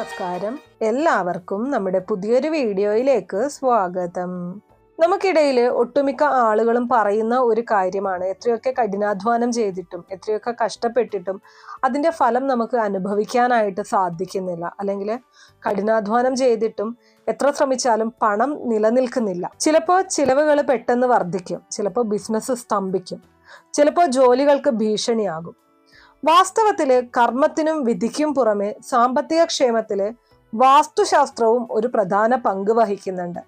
നമസ്കാരം. എല്ലാവർക്കും നമ്മുടെ പുതിയൊരു വീഡിയോയിലേക്ക് സ്വാഗതം. നമുക്കിടയിൽ ഒട്ടുമിക്ക ആളുകളും പറയുന്ന ഒരു കാര്യമാണ്. എത്രയൊക്കെ കഠിനാധ്വാനം ചെയ്തിട്ടും എത്രയൊക്കെ കഷ്ടപ്പെട്ടിട്ടും അതിന്റെ ഫലം നമുക്ക് അനുഭവിക്കാനായിട്ട് സാധിക്കുന്നില്ല. അല്ലെങ്കിൽ കഠിനാധ്വാനം ചെയ്തിട്ടും എത്ര ശ്രമിച്ചാലും പണം നിലനിൽക്കുന്നില്ല. ചിലപ്പോൾ ചിലവുകൾ പെട്ടെന്ന് വർദ്ധിക്കും. ചിലപ്പോൾ ബിസിനസ് സ്തംഭിക്കും. ചിലപ്പോൾ ജോലികൾക്ക് ഭീഷണിയാകും. വാസ്തവത്തിൽ കർമ്മത്തിനും വിധിക്കും പുറമെ സാമ്പത്തിക ക്ഷേമത്തിൽ വാസ്തുശാസ്ത്രവും ഒരു പ്രധാന പങ്ക് വഹിക്കുന്നുണ്ട്.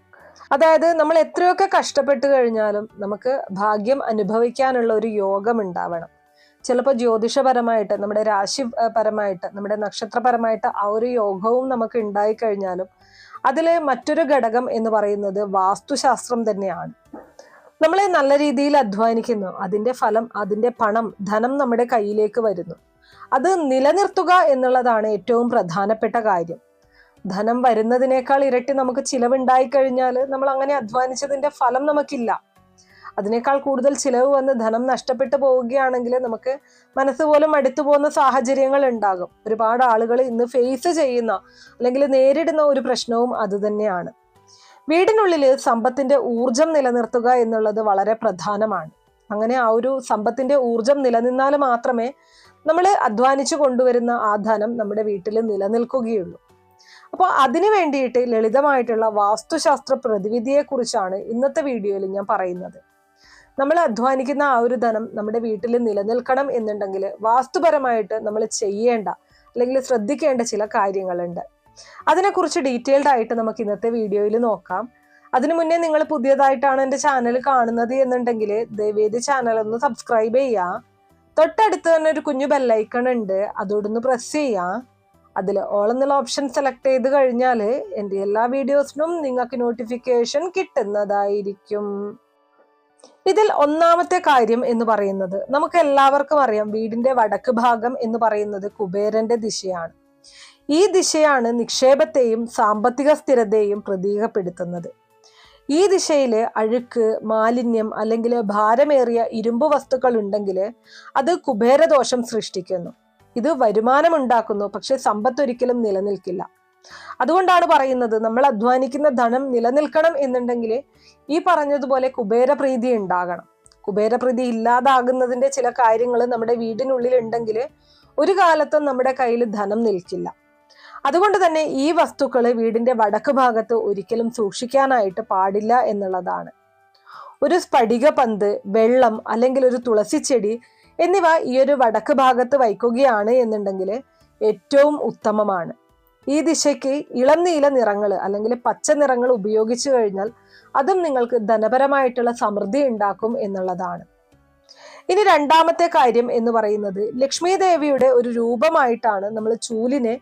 അതായത് നമ്മൾ എത്രയൊക്കെ കഷ്ടപ്പെട്ട് കഴിഞ്ഞാലും നമുക്ക് ഭാഗ്യം അനുഭവിക്കാനുള്ള ഒരു യോഗം ഉണ്ടാവണം. ചിലപ്പോൾ ജ്യോതിഷപരമായിട്ട് നമ്മുടെ രാശി പരമായിട്ട് നമ്മുടെ നക്ഷത്രപരമായിട്ട് ആ ഒരു യോഗവും നമുക്ക് ഉണ്ടായിക്കഴിഞ്ഞാലും അതിലെ മറ്റൊരു ഘടകം എന്ന് പറയുന്നത് വാസ്തുശാസ്ത്രം തന്നെയാണ്. നമ്മൾ നല്ല രീതിയിൽ അധ്വാനിക്കുന്നു. അതിന്റെ ഫലം അതിന്റെ പണം ധനം നമ്മുടെ കയ്യിലേക്ക് വരുന്നു. അത് നിലനിർത്തുക എന്നുള്ളതാണ് ഏറ്റവും പ്രധാനപ്പെട്ട കാര്യം. ധനം വരുന്നതിനേക്കാൾ ഇരട്ടി നമുക്ക് ചിലവുണ്ടായി കഴിഞ്ഞാൽ നമ്മൾ അങ്ങനെ അധ്വാനിച്ചതിന്റെ ഫലം നമുക്കില്ല. അതിനേക്കാൾ കൂടുതൽ ചിലവ് വന്ന് ധനം നഷ്ടപ്പെട്ടു പോവുകയാണെങ്കിൽ നമുക്ക് മനസ്സ് പോലും അടുത്തു പോകുന്ന സാഹചര്യങ്ങൾ ഉണ്ടാകും. ഒരുപാട് ആളുകൾ ഇന്ന് ഫേസ് ചെയ്യുന്ന അല്ലെങ്കിൽ നേരിടുന്ന ഒരു പ്രശ്നവും അതുതന്നെയാണ് വീടിനുള്ളിൽ സമ്പത്തിന്റെ ഊർജം നിലനിർത്തുക എന്നുള്ളത് വളരെ പ്രധാനമാണ്. അങ്ങനെ ആ ഒരു സമ്പത്തിന്റെ ഊർജം നിലനിന്നാൽ മാത്രമേ നമ്മൾ അധ്വാനിച്ചു കൊണ്ടുവരുന്ന ആ ധനം നമ്മുടെ വീട്ടിൽ നിലനിൽക്കുകയുള്ളൂ. അപ്പോൾ അതിനു വേണ്ടിയിട്ട് ലളിതമായിട്ടുള്ള വാസ്തുശാസ്ത്ര പ്രതിവിധിയെക്കുറിച്ചാണ് ഇന്നത്തെ വീഡിയോയിൽ ഞാൻ പറയുന്നത്. നമ്മൾ അധ്വാനിക്കുന്ന ആ ഒരു ധനം നമ്മുടെ വീട്ടിൽ നിലനിൽക്കണം എന്നുണ്ടെങ്കിൽ വാസ്തുപരമായിട്ട് നമ്മൾ ചെയ്യേണ്ട അല്ലെങ്കിൽ ശ്രദ്ധിക്കേണ്ട ചില കാര്യങ്ങളുണ്ട്. അതിനെക്കുറിച്ച് ഡീറ്റെയിൽഡ് ആയിട്ട് നമുക്ക് ഇന്നത്തെ വീഡിയോയിൽ നോക്കാം. അതിനു മുന്നേ നിങ്ങൾ പുതിയതായിട്ടാണ് എന്റെ ചാനൽ കാണുന്നത് എന്നുണ്ടെങ്കിൽ ദയവേദി ചാനൽ ഒന്ന് സബ്സ്ക്രൈബ് ചെയ്യുക തൊട്ടടുത്ത് തന്നെ ഒരു കുഞ്ഞു ബെല്ലൈക്കൺ ഉണ്ട്. അതോടൊന്ന് പ്രസ് ചെയ്യുക അതിൽ ഓൾ എന്നുള്ള ഓപ്ഷൻ സെലക്ട് ചെയ്ത് കഴിഞ്ഞാൽ എന്റെ എല്ലാ വീഡിയോസിനും നിങ്ങൾക്ക് നോട്ടിഫിക്കേഷൻ കിട്ടുന്നതായിരിക്കും. ഇതിൽ ഒന്നാമത്തെ കാര്യം എന്ന് പറയുന്നത് നമുക്ക് എല്ലാവർക്കും അറിയാം വീടിന്റെ വടക്ക് ഭാഗം എന്ന് പറയുന്നത് കുബേരന്റെ ദിശയാണ്. ഈ ദിശയാണ് നിക്ഷേപത്തെയും സാമ്പത്തിക സ്ഥിരതയെയും പ്രതീകപ്പെടുത്തുന്നത്. ഈ ദിശയിൽ അഴുക്ക് മാലിന്യം അല്ലെങ്കിൽ ഭാരമേറിയ ഇരുമ്പ് വസ്തുക്കൾ ഉണ്ടെങ്കിൽ അത് കുബേരദോഷം സൃഷ്ടിക്കുന്നു. ഇത് വരുമാനമുണ്ടാക്കുന്നു പക്ഷെ സമ്പത്ത് ഒരിക്കലും നിലനിൽക്കില്ല. അതുകൊണ്ടാണ് പറയുന്നത് നമ്മൾ അധ്വാനിക്കുന്ന ധനം നിലനിൽക്കണം എന്നുണ്ടെങ്കിൽ ഈ പറഞ്ഞതുപോലെ കുബേരപ്രീതി ഉണ്ടാകണം. കുബേരപ്രീതി ഇല്ലാതാകുന്നതിന്റെ ചില കാര്യങ്ങൾ നമ്മുടെ വീടിനുള്ളിൽ ഉണ്ടെങ്കിൽ ഒരു കാലത്തും നമ്മുടെ കയ്യിൽ ധനം നിൽക്കില്ല. അതുകൊണ്ട് തന്നെ ഈ വസ്തുക്കൾ വീടിന്റെ വടക്ക് ഭാഗത്ത് ഒരിക്കലും സൂക്ഷിക്കാനായിട്ട് പാടില്ല എന്നുള്ളതാണ്. ഒരു സ്ഫടിക പന്ത് വെള്ളം അല്ലെങ്കിൽ ഒരു തുളസിച്ചെടി എന്നിവ ഈ ഒരു വടക്ക് ഭാഗത്ത് വയ്ക്കുകയാണ് എന്നുണ്ടെങ്കിൽ ഏറ്റവും ഉത്തമമാണ്. ഈ ദിശയ്ക്ക് ഇളം നീല നിറങ്ങൾ അല്ലെങ്കിൽ പച്ച നിറങ്ങൾ ഉപയോഗിച്ചു കഴിഞ്ഞാൽ അതും നിങ്ങൾക്ക് ധനപരമായിട്ടുള്ള സമൃദ്ധി ഉണ്ടാക്കും എന്നുള്ളതാണ്. ഇനി രണ്ടാമത്തെ കാര്യം എന്ന് പറയുന്നത് ലക്ഷ്മി ദേവിയുടെ ഒരു രൂപമായിട്ടാണ് നമ്മൾ ചൂലിനെ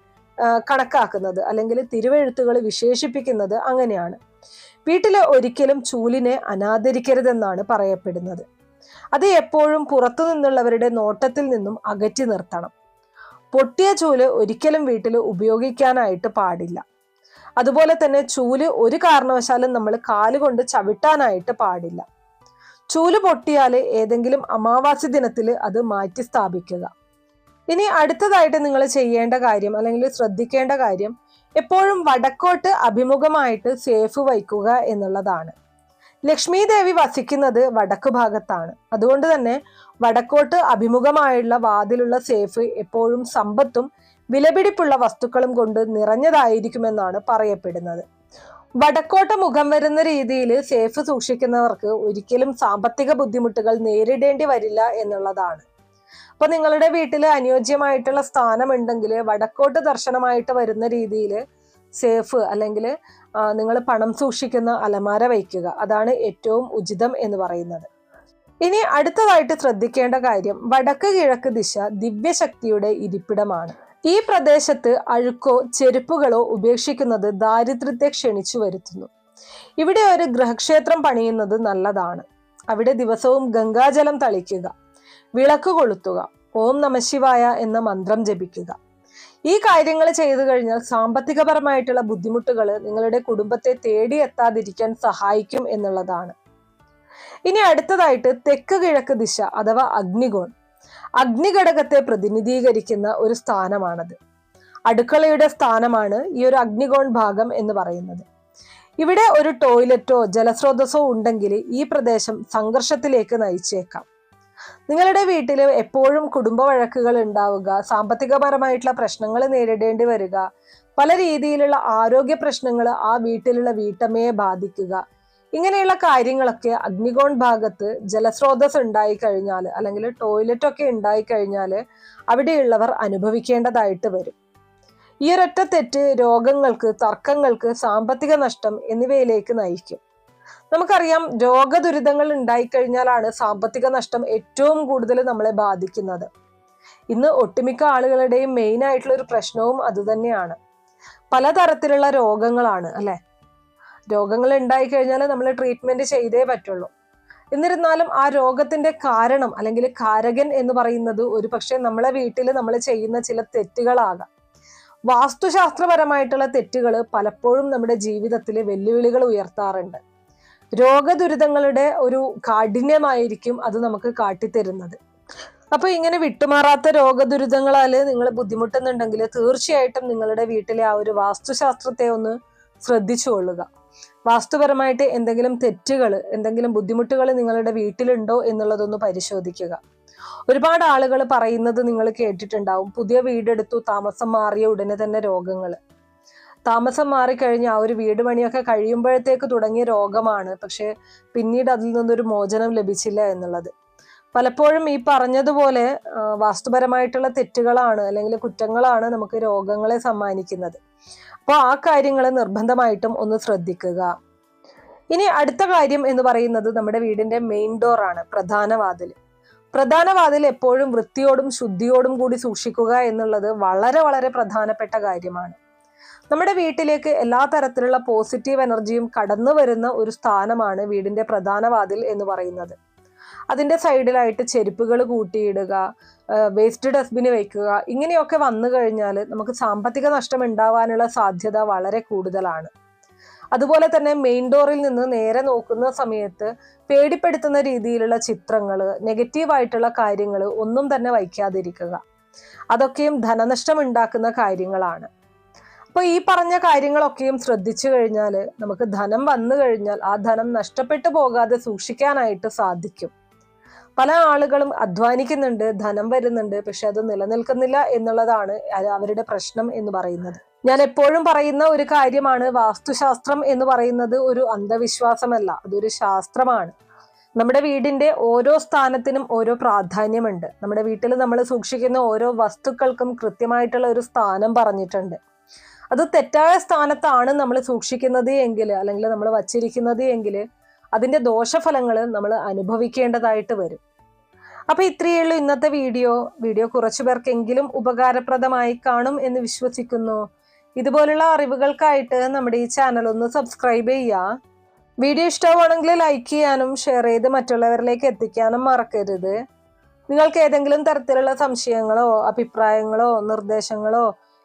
കണക്കാക്കുന്നത് അല്ലെങ്കിൽ തിരുവെഴുത്തുകൾ വിശേഷിപ്പിക്കുന്നത് അങ്ങനെയാണ്. വീട്ടിൽ ഒരിക്കലും ചൂലിനെ അനാദരിക്കരുതെന്നാണ് പറയപ്പെടുന്നത്. അത് എപ്പോഴും പുറത്തു നിന്നുള്ളവരുടെ നോട്ടത്തിൽ നിന്നും അകറ്റി നിർത്തണം. പൊട്ടിയ ചൂൽ ഒരിക്കലും വീട്ടിൽ ഉപയോഗിക്കാനായിട്ട് പാടില്ല. അതുപോലെ തന്നെ ചൂൽ ഒരു കാരണവശാലും നമ്മൾ കാലുകൊണ്ട് ചവിട്ടാനായിട്ട് പാടില്ല. ചൂൽ പൊട്ടിയാൽ ഏതെങ്കിലും അമാവാസി ദിനത്തിൽ അത് മാറ്റി സ്ഥാപിക്കുക ഇനി അടുത്തതായിട്ട് നിങ്ങൾ ചെയ്യേണ്ട കാര്യം അല്ലെങ്കിൽ ശ്രദ്ധിക്കേണ്ട കാര്യം എപ്പോഴും വടക്കോട്ട് അഭിമുഖമായിട്ട് സേഫ് വയ്ക്കുക എന്നുള്ളതാണ്. ലക്ഷ്മി ദേവി വസിക്കുന്നത് വടക്ക് ഭാഗത്താണ്. അതുകൊണ്ട് തന്നെ വടക്കോട്ട് അഭിമുഖമായുള്ള വാതിലുള്ള സേഫ് എപ്പോഴും സമ്പത്തും വിലപിടിപ്പുള്ള വസ്തുക്കളും കൊണ്ട് നിറഞ്ഞതായിരിക്കുമെന്നാണ് പറയപ്പെടുന്നത്. വടക്കോട്ട് മുഖം വരുന്ന രീതിയിൽ സേഫ് സൂക്ഷിക്കുന്നവർക്ക് ഒരിക്കലും സാമ്പത്തിക ബുദ്ധിമുട്ടുകൾ നേരിടേണ്ടി വരില്ല എന്നുള്ളതാണ്. അപ്പൊ നിങ്ങളുടെ വീട്ടിൽ അനുയോജ്യമായിട്ടുള്ള സ്ഥാനമുണ്ടെങ്കിൽ വടക്കോട്ട് ദർശനമായിട്ട് വരുന്ന രീതിയിൽ സേഫ് അല്ലെങ്കിൽ നിങ്ങൾ പണം സൂക്ഷിക്കുന്ന അലമാര വയ്ക്കുക. അതാണ് ഏറ്റവും ഉചിതം എന്ന് പറയുന്നത്. ഇനി അടുത്തതായിട്ട് ശ്രദ്ധിക്കേണ്ട കാര്യം വടക്ക് കിഴക്ക് ദിശ ദിവ്യശക്തിയുടെ ഇരിപ്പിടമാണ്. ഈ പ്രദേശത്ത് അഴുക്കോ ചെരുപ്പുകളോ ഉപേക്ഷിക്കുന്നത് ദാരിദ്ര്യത്തെ ക്ഷണിച്ചു വരുത്തുന്നു. ഇവിടെ ഒരു ഗ്രഹക്ഷേത്രം പണിയുന്നത് നല്ലതാണ്. അവിടെ ദിവസവും ഗംഗാജലം തളിക്കുക. വിളക്ക് കൊളുത്തുക. ഓം നമശിവായ എന്ന മന്ത്രം ജപിക്കുക. ഈ കാര്യങ്ങൾ ചെയ്തു കഴിഞ്ഞാൽ സാമ്പത്തികപരമായിട്ടുള്ള ബുദ്ധിമുട്ടുകൾ നിങ്ങളുടെ കുടുംബത്തെ തേടി എത്താതിരിക്കാൻ സഹായിക്കും എന്നുള്ളതാണ്. ഇനി അടുത്തതായിട്ട് തെക്ക് കിഴക്ക് ദിശ അഥവാ അഗ്നികോൺ. അഗ്നിഘടകത്തെ പ്രതിനിധീകരിക്കുന്ന ഒരു സ്ഥാനമാണത്. അടുക്കളയുടെ സ്ഥാനമാണ് ഈ ഒരു അഗ്നികോൺ ഭാഗം എന്ന് പറയുന്നത്. ഇവിടെ ഒരു ടോയ്ലറ്റോ ജലസ്രോതസ്സോ ഉണ്ടെങ്കിൽ ഈ പ്രദേശം സംഘർഷത്തിലേക്ക് നയിച്ചേക്കാം. നിങ്ങളുടെ വീട്ടിൽ എപ്പോഴും കുടുംബ വഴക്കുകൾ ഉണ്ടാവുക സാമ്പത്തികപരമായിട്ടുള്ള പ്രശ്നങ്ങൾ നേരിടേണ്ടി വരിക പല രീതിയിലുള്ള ആരോഗ്യ പ്രശ്നങ്ങൾ ആ വീട്ടിലുള്ള വീട്ടമ്മയെ ബാധിക്കുക. ഇങ്ങനെയുള്ള കാര്യങ്ങളൊക്കെ അഗ്നികോൺ ഭാഗത്ത് ജലസ്രോതസ് ഉണ്ടായി കഴിഞ്ഞാൽ അല്ലെങ്കിൽ ടോയ്ലറ്റ് ഒക്കെ ഉണ്ടായി കഴിഞ്ഞാൽ അവിടെയുള്ളവർ അനുഭവിക്കേണ്ടതായിട്ട് വരും. ഈ ഒരൊറ്റ തെറ്റ് രോഗങ്ങൾക്ക് തർക്കങ്ങൾക്ക് സാമ്പത്തിക നഷ്ടം എന്നിവയിലേക്ക് നയിക്കും. നമുക്കറിയാം രോഗദുരിതങ്ങൾ ഉണ്ടായിക്കഴിഞ്ഞാലാണ് സാമ്പത്തിക നഷ്ടം ഏറ്റവും കൂടുതൽ നമ്മളെ ബാധിക്കുന്നത്. ഇന്ന് ഒട്ടുമിക്ക ആളുകളുടെയും മെയിൻ ആയിട്ടുള്ള ഒരു പ്രശ്നവും അതുതന്നെയാണ് പലതരത്തിലുള്ള രോഗങ്ങളാണ് അല്ലെ? രോഗങ്ങൾ ഉണ്ടായി കഴിഞ്ഞാൽ നമ്മൾ ട്രീറ്റ്മെന്റ് ചെയ്തേ പറ്റുള്ളൂ. എന്നിരുന്നാലും ആ രോഗത്തിന്റെ കാരണം അല്ലെങ്കിൽ കാരകൻ എന്ന് പറയുന്നത് ഒരു പക്ഷേ നമ്മളെ വീട്ടിൽ നമ്മൾ ചെയ്യുന്ന ചില തെറ്റുകളാകാം. വാസ്തുശാസ്ത്രപരമായിട്ടുള്ള തെറ്റുകൾ പലപ്പോഴും നമ്മുടെ ജീവിതത്തിൽ വെല്ലുവിളികൾ ഉയർത്താറുണ്ട്. രോഗദുരിതങ്ങളുടെ ഒരു കാഠിന്യമായിരിക്കും അത് നമുക്ക് കാട്ടിത്തരുന്നത്. അപ്പൊ ഇങ്ങനെ വിട്ടുമാറാത്ത രോഗദുരിതങ്ങളാൽ നിങ്ങൾ ബുദ്ധിമുട്ടുന്നുണ്ടെങ്കിൽ തീർച്ചയായിട്ടും നിങ്ങളുടെ വീട്ടിലെ ആ ഒരു വാസ്തുശാസ്ത്രത്തെ ഒന്ന് ശ്രദ്ധിച്ചുകൊള്ളുക വാസ്തുപരമായിട്ട് എന്തെങ്കിലും തെറ്റുകൾ എന്തെങ്കിലും ബുദ്ധിമുട്ടുകൾ നിങ്ങളുടെ വീട്ടിലുണ്ടോ എന്നുള്ളതൊന്ന് പരിശോധിക്കുക. ഒരുപാട് ആളുകൾ പറയുന്നത് നിങ്ങൾ കേട്ടിട്ടുണ്ടാവും. പുതിയ വീടെടുത്തു താമസം മാറിയ ഉടനെ തന്നെ രോഗങ്ങൾ താമസം മാറിക്കഴിഞ്ഞ് ആ ഒരു വീട് പണിയൊക്കെ കഴിയുമ്പോഴത്തേക്ക് തുടങ്ങിയ രോഗമാണ്. പക്ഷേ പിന്നീട് അതിൽ നിന്നൊരു മോചനം ലഭിച്ചില്ല എന്നുള്ളത്. പലപ്പോഴും ഈ പറഞ്ഞതുപോലെ വാസ്തുപരമായിട്ടുള്ള തെറ്റുകളാണ് അല്ലെങ്കിൽ കുറ്റങ്ങളാണ് നമുക്ക് രോഗങ്ങളെ സമ്മാനിക്കുന്നത്. അപ്പോൾ ആ കാര്യങ്ങൾ നിർബന്ധമായിട്ടും ഒന്ന് ശ്രദ്ധിക്കുക. ഇനി അടുത്ത കാര്യം എന്ന് പറയുന്നത് നമ്മുടെ വീടിന്റെ മെയിൻ ഡോർ ആണ് പ്രധാന വാതിൽ പ്രധാന വാതിൽ എപ്പോഴും വൃത്തിയോടും ശുദ്ധിയോടും കൂടി സൂക്ഷിക്കുക എന്നുള്ളത് വളരെ വളരെ പ്രധാനപ്പെട്ട കാര്യമാണ്. നമ്മുടെ വീട്ടിലേക്ക് എല്ലാ തരത്തിലുള്ള പോസിറ്റീവ് എനർജിയും കടന്നു വരുന്ന ഒരു സ്ഥാനമാണ് വീടിന്റെ പ്രധാന വാതിൽ എന്ന് പറയുന്നത്. അതിന്റെ സൈഡിലായിട്ട് ചെരുപ്പുകൾ കൂട്ടിയിടുക വേസ്റ്റ് ഡസ്റ്റ്ബിന് വയ്ക്കുക ഇങ്ങനെയൊക്കെ വന്നു കഴിഞ്ഞാൽ നമുക്ക് സാമ്പത്തിക നഷ്ടം ഉണ്ടാവാനുള്ള സാധ്യത വളരെ കൂടുതലാണ്. അതുപോലെ തന്നെ മെയിൻ ഡോറിൽ നിന്ന് നേരെ നോക്കുന്ന സമയത്ത് പേടിപ്പെടുത്തുന്ന രീതിയിലുള്ള ചിത്രങ്ങൾ നെഗറ്റീവായിട്ടുള്ള കാര്യങ്ങൾ ഒന്നും തന്നെ വയ്ക്കാതിരിക്കുക. അതൊക്കെയും ധനനഷ്ടം ഉണ്ടാക്കുന്ന കാര്യങ്ങളാണ്. അപ്പോൾ ഈ പറഞ്ഞ കാര്യങ്ങളൊക്കെയും ശ്രദ്ധിച്ചു കഴിഞ്ഞാൽ നമുക്ക് ധനം വന്നു കഴിഞ്ഞാൽ ആ ധനം നഷ്ടപ്പെട്ടു പോകാതെ സൂക്ഷിക്കാനായിട്ട് സാധിക്കും. പല ആളുകളും അധ്വാനിക്കുന്നുണ്ട് ധനം വരുന്നുണ്ട് പക്ഷെ അത് നിലനിൽക്കുന്നില്ല എന്നുള്ളതാണ് അവരുടെ പ്രശ്നം എന്ന് പറയുന്നത്. ഞാൻ എപ്പോഴും പറയുന്ന ഒരു കാര്യമാണ് വാസ്തുശാസ്ത്രം എന്ന് പറയുന്നത് ഒരു അന്ധവിശ്വാസമല്ല അതൊരു ശാസ്ത്രമാണ്. നമ്മുടെ വീടിന്റെ ഓരോ സ്ഥാനത്തിനും ഓരോ പ്രാധാന്യമുണ്ട്. നമ്മുടെ വീട്ടിൽ നമ്മൾ സൂക്ഷിക്കുന്ന ഓരോ വസ്തുക്കൾക്കും കൃത്യമായിട്ടുള്ള ഒരു സ്ഥാനം പറഞ്ഞിട്ടുണ്ട്. അത് തെറ്റായ സ്ഥാനത്താണ് നമ്മൾ സൂക്ഷിക്കുന്നത് എങ്കിൽ അല്ലെങ്കിൽ നമ്മൾ വച്ചിരിക്കുന്നത് എങ്കിൽ അതിന്റെ ദോഷഫലങ്ങൾ നമ്മൾ അനുഭവിക്കേണ്ടതായിട്ട് വരും. അപ്പോൾ ഇത്രയേ ഉള്ളൂ ഇന്നത്തെ വീഡിയോ. വീഡിയോ കുറച്ചു പേർക്കെങ്കിലും ഉപകാരപ്രദമായി കാണും എന്ന് വിശ്വസിക്കുന്നു. ഇതുപോലുള്ള അറിവുകൾക്കായിട്ട് നമ്മുടെ ഈ ചാനൽ ഒന്ന് സബ്സ്ക്രൈബ് ചെയ്യുക. വീഡിയോ ഇഷ്ടമാണെങ്കിൽ ലൈക്ക് ചെയ്യാനും ഷെയർ ചെയ്ത് മറ്റുള്ളവരിലേക്ക് എത്തിക്കാനും മറക്കരുത്. നിങ്ങൾക്ക് ഏതെങ്കിലും തരത്തിലുള്ള സംശയങ്ങളോ അഭിപ്രായങ്ങളോ നിർദ്ദേശങ്ങളോ